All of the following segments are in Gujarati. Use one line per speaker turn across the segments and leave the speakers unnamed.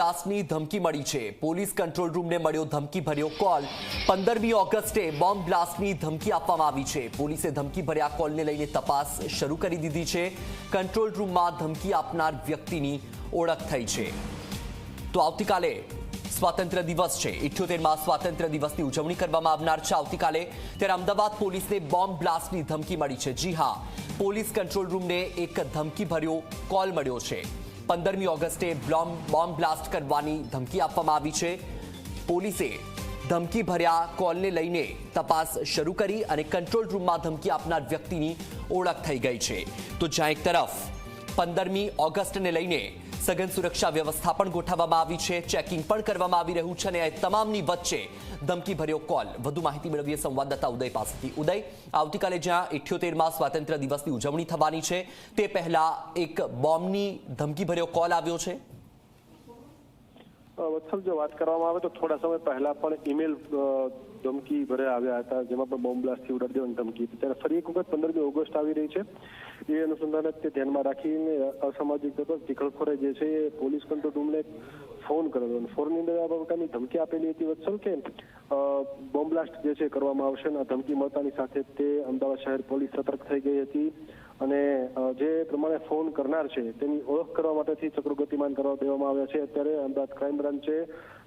બ્લાસ્ટની ધમકી મળી છે. પોલીસ કંટ્રોલ રૂમને મળ્યો ધમકી ભર્યો કોલ. પંદરમી ઓગસ્ટે બોમ્બ બ્લાસ્ટની ધમકી આપવામાં આવી છે. પોલીસે ધમકી ભર્યા કોલને લઈને તપાસ શરૂ કરી દીધી છે. કંટ્રોલ રૂમમાં ધમકી આપનાર વ્યક્તિની ઓળખ થઈ છે. તો આવતીકાલે સ્વાતંત્ર્ય દિવસ છે. ઇઠ્યોતેરમાં સ્વાતંત્ર્ય દિવસની ઉજવણી કરવામાં આવનાર છે. આવતીકાલે ત્યારે અમદાવાદ પોલીસને બોમ્બ બ્લાસ્ટની ધમકી મળી છે. જી હા, પોલીસ કંટ્રોલ રૂમને એક ધમકી ભર્યો કોલ મળ્યો છે. પંદરમી ઓગસ્ટે બોમ્બ બ્લાસ્ટ કરવાની ધમકી આપવામાં આવી છે. પોલીસે ધમકી ભર્યા કોલને લઈને તપાસ શરૂ કરી અને કંટ્રોલ રૂમમાં ધમકી આપનાર વ્યક્તિની ઓળખ થઈ ગઈ છે. તો જ્યાં એક તરફ પંદરમી ઓગસ્ટને લઈને સઘન સુરક્ષા વ્યવસ્થા પણ ગોઠવવામાં આવી છે. ચેકિંગ પણ કરવામાં આવી રહ્યું છે અને તમામની વચ્ચે ધમકી ભર્યો કોલ. વધુ માહિતી મેળવીએ સંવાદદાતા ઉદય પાસેથી. ઉદય, આવતીકાલે જ્યાં ઇઠ્યોતેરમાં સ્વાતંત્ર્ય દિવસની ઉજવણી થવાની છે, તે પહેલા એક બોમ્બની ધમકી ભર્યો કોલ આવ્યો છે.
વત્સલ જો વાત કરવામાં આવે તો થોડા સમય પહેલા પણ ઈમેલ ધમકી ભરે આવ્યા હતા, જેમાં પણ બોમ્બ બ્લાસ્ટથી ઉડાડી દેવાની ધમકી હતી. ત્યારે ફરી એક વખત પંદરમી ઓગસ્ટ આવી રહી છે. એ અનુસંધાને તે ધ્યાનમાં રાખીને અસામાજિક તત્વ ટીખળખોરે જે છે એ પોલીસ કંટ્રોલ રૂમને ફોન કરેલો અને ફોનની અંદર આ પ્રકારની ધમકી આપેલી હતી વત્સલ કે બોમ્બ્લાસ્ટ બોમ્બ બ્લાસ્ટ જે છે કરવામાં આવશે અને ધમકી મળતાની સાથે તે અમદાવાદ શહેર પોલીસ સતર્ક થઈ ગઈ હતી. અને જે પ્રમાણે ફોન કરનાર છે, તેની ઓળખ કરવા માટેથી ચક્રો ગતિમાન કરવા દેવામાં આવ્યા છે. અત્યારે અમદાવાદ ક્રાઇમ બ્રાન્ચે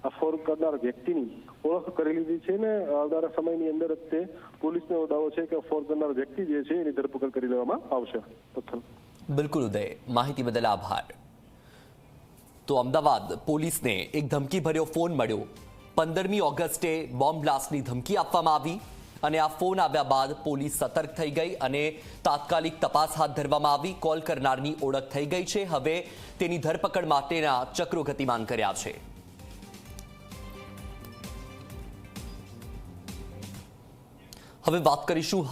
આ ફોન કરનાર વ્યક્તિની ઓળખ કરી લીધી છે ને, આવનારા સમયની અંદર જ તે પોલીસનો દાવો છે કે ફોન કરનાર વ્યક્તિ જે છે એની ધરપકડ કરી લેવામાં આવશે.
બિલકુલ ઉદય, માહિતી બદલ આભાર. તો અમદાવાદ પોલીસને એક ધમકી ભર્યો ફોન મળ્યો. પંદરમી ઓગસ્ટે બોમ્બ બ્લાસ્ટની ધમકી આપવામાં આવી અને આ ફોન આવ્યા બાદ પોલીસ સતર્ક થઈ ગઈ અને તાત્કાલિક તપાસ હાથ ધરવામાં આવી. કોલ કરનારની ઓળખ થઈ ગઈ છે. હવે તેની ધરપકડ માટેના ચક્રો ગતિમાન કર્યા છે. હવે વાત કરીશું